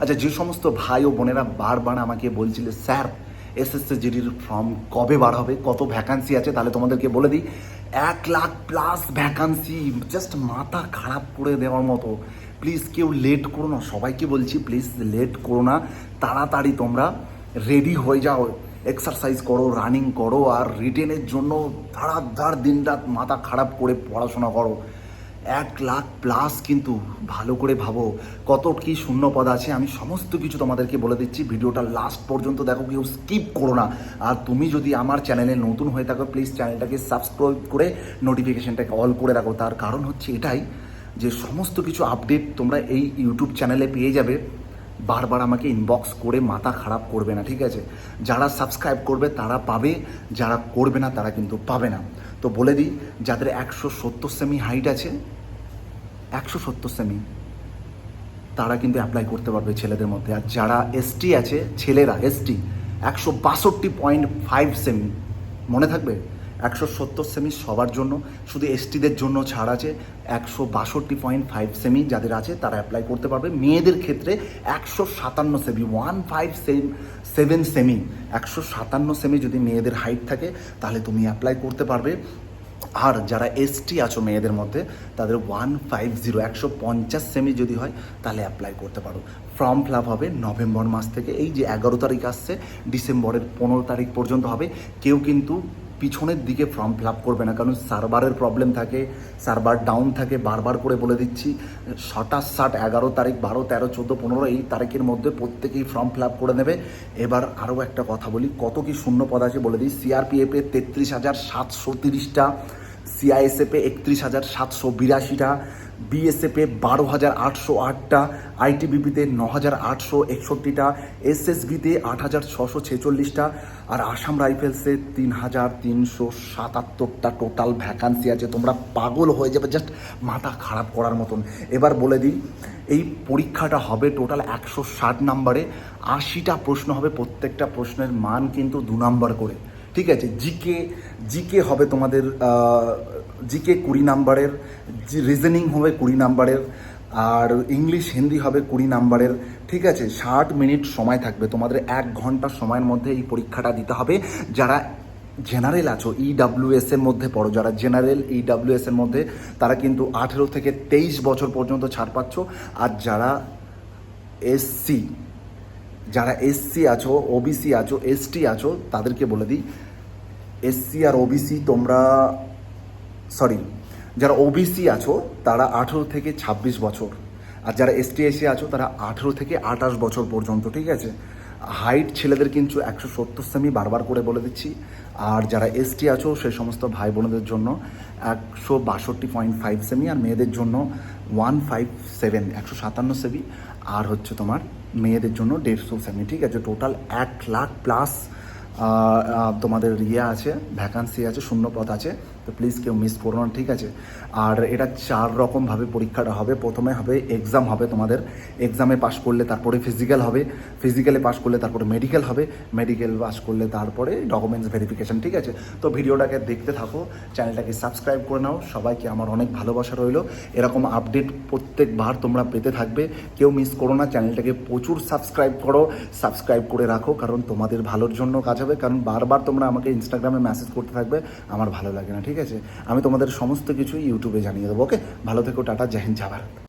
আচ্ছা যে সমস্ত ভাই ও বোনেরা বারবার আমাকে বলছিলে, স্যার এসএসসি জিডির ফর্ম কবে বার হবে? কত ভ্যাকান্সি আছে? তাহলে তোমাদেরকে বলে দিই, এক লাখ প্লাস ভ্যাকান্সি জাস্ট মাথা খারাপ করে দেওয়ার মতো। প্লিজ কেউ লেট করো না। সবাইকে বলছি প্লিজ লেট করো না। তাড়াতাড়ি তোমরা রেডি হয়ে যাও। এক্সারসাইজ করো রানিং করো, আর রিটেনের জন্য ধাড়াধাড় দিন রাত মাথা খারাপ করে পড়াশোনা করো। এক লাখ প্লাস কিন্তু ভালো করে ভাবো কত কি শূন্য পদ আছে, আমি সমস্ত কিছু তোমাদেরকে বলে দিচ্ছি। ভিডিওটা লাস্ট পর্যন্ত দেখো, কেউ স্কিপ করো না। আর তুমি যদি আমার চ্যানেলে নতুন হয়ে থাকো প্লিজ চ্যানেলটাকে সাবস্ক্রাইব করে নোটিফিকেশানটাকে অল করে রাখো। তার কারণ হচ্ছে এটাই যে সমস্ত কিছু আপডেট তোমরা এই ইউটিউব চ্যানেলে পেয়ে যাবে। বারবার আমাকে ইনবক্স করে মাথা খারাপ করবে না, ঠিক আছে? যারা সাবস্ক্রাইব করবে তারা পাবে, যারা করবে না তারা কিন্তু পাবে না। তো বলে দিই, যাদের একশো সত্তর সেমি হাইট আছে, একশো সত্তর সেমি তারা কিন্তু অ্যাপ্লাই করতে পারবে ছেলেদের মধ্যে। আর যারা এসটি আছে, ছেলেরা এসটি একশো বাষট্টি পয়েন্ট ফাইভ সেমি মনে থাকবে? একশো সত্তর সেমি সবার জন্য, শুধু এসটিদের জন্য ছাড় আছে, একশো বাষট্টি পয়েন্ট ফাইভ সেমি যাদের আছে, তারা অ্যাপ্লাই করতে পারবে। মেয়েদের ক্ষেত্রে একশো সাতান্ন সেমি ওয়ান ফাইভ সেম সেভেন সেমি একশো সাতান্ন সেমি যদি মেয়েদের হাইট থাকে, তাহলে তুমি অ্যাপ্লাই করতে পারবে। আর যারা এসটি আছো মেয়েদের মধ্যে, তাদের ওয়ান ফাইভ জিরো একশো পঞ্চাশ সেমি যদি হয়, তাহলে অ্যাপ্লাই করতে পারো। ফর্ম ফিল হবে নভেম্বর মাস থেকে, এই যে এগারো তারিখ আসছে, ডিসেম্বরের পনেরো তারিখ পর্যন্ত হবে। কেউ কিন্তু পিছনের দিকে ফর্ম ফিল আপ করবে না, কারণ সার্ভারের প্রবলেম থাকে, সার্ভার ডাউন থাকে, বারবার করে বলে দিচ্ছি, সাতাশ, ষাট, এগারো তারিখ, বারো, তেরো, চোদ্দ, পনেরো এই তারিখের মধ্যে প্রত্যেকেই ফর্ম ফিল আপ করে নেবে। এবার আরও একটা কথা বলি, কত কি শূন্য পদ আছে বলে দিই সিআরপিএফে তেত্রিশ হাজার সাতশো তিরিশটা সিআইএসএফে একত্রিশ হাজার সাতশো বিরাশিটা বিএসএফে বারো হাজার আটশো আটটা আইটিবিপিতে ন হাজার আটশো একষট্টিটা এসএসবিতে আট হাজার ছশো ছেচল্লিশটা আর আসাম রাইফেলসে তিন হাজার তিনশো সাতাত্তরটা টোটাল ভ্যাকান্সি আছে। তোমরা পাগল হয়ে যাবে জাস্ট মাথা খারাপ করার মতন। এবার বলে দিই, এই পরীক্ষাটা হবে টোটাল একশো ষাট নাম্বারে। আশিটা প্রশ্ন হবে, প্রত্যেকটা প্রশ্নের মান কিন্তু দু নাম্বার করে। ঠিক আছে জিকে জিকে হবে তোমাদের জিকে কুড়ি নাম্বারের রিজনিং হবে কুড়ি নাম্বারের, আর ইংলিশ হিন্দি হবে কুড়ি নাম্বারের, ঠিক আছে, ষাট মিনিট সময় থাকবে, তোমাদের এক ঘণ্টা সময়ের মধ্যে এই পরীক্ষাটা দিতে হবে। যারা জেনারেল আছো ইডাব্লিউএস এর মধ্যে পড়ো, যারা জেনারেল ইডাব্লিউএস এর মধ্যে, তারা কিন্তু আঠেরো থেকে তেইশ বছর পর্যন্ত ছাড় পাচ্ছ। আর যারা এসসি যারা এসসি আছো ওবিসি আছো এসটি আছো, তাদেরকে বলে দিই এসসি আর ওবিসি তোমরা সরি যারা ওবিসি আছো, তারা আঠেরো থেকে ছাব্বিশ বছর। আর যারা এসটি এসি আছো, তারা আঠেরো থেকে আঠাশ বছর পর্যন্ত, ঠিক আছে? হাইট ছেলেদের কিন্তু একশো সত্তর সেমি বারবার করে বলে দিচ্ছি। আর যারা এসটি আছো সেই সমস্ত ভাই বোনদের জন্য একশো বাষট্টি পয়েন্ট ফাইভ সেমি আর মেয়েদের জন্য ওয়ান ফাইভ সেভেন একশো সাতান্ন সেমি আর হচ্ছে তোমার মেয়েদের জন্য দেড়শো সেমি ঠিক আছে? টোটাল এক লাখ প্লাস তোমাদের ইয়ে আছে ভ্যাকান্সি আছে শূন্য পদ আছে, তো প্লিজ কেউ মিস করো না, ঠিক আছে? আর এটা চার রকমভাবে পরীক্ষাটা হবে। প্রথমে হবে এক্সাম হবে তোমাদের। এক্সামে পাশ করলে তারপরে ফিজিক্যাল হবে। ফিজিক্যালে পাশ করলে তারপরে মেডিকেল হবে। মেডিকেল পাস করলে তারপরে ডকুমেন্টস ভেরিফিকেশান ঠিক আছে? তো ভিডিওটাকে দেখতে থাকো চ্যানেলটাকে সাবস্ক্রাইব করে নাও। সবাইকে আমার অনেক ভালোবাসা রইল। এরকম আপডেট প্রত্যেকবার তোমরা পেতে থাকবে। কেউ মিস করো না চ্যানেলটাকে প্রচুর সাবস্ক্রাইব করো। সাবস্ক্রাইব করে রাখো, কারণ তোমাদের ভালোর জন্য কাজ হবে, কারণ বারবার তোমরা আমাকে ইনস্টাগ্রামে মেসেজ করতে থাকবে, আমার ভালো লাগে না, ঠিক আছে? আমি তোমাদের সমস্ত কিছু ইউটিউবে জানিয়ে দেবো ওকে ভালো থেকো, টাটা জাহিন জাভার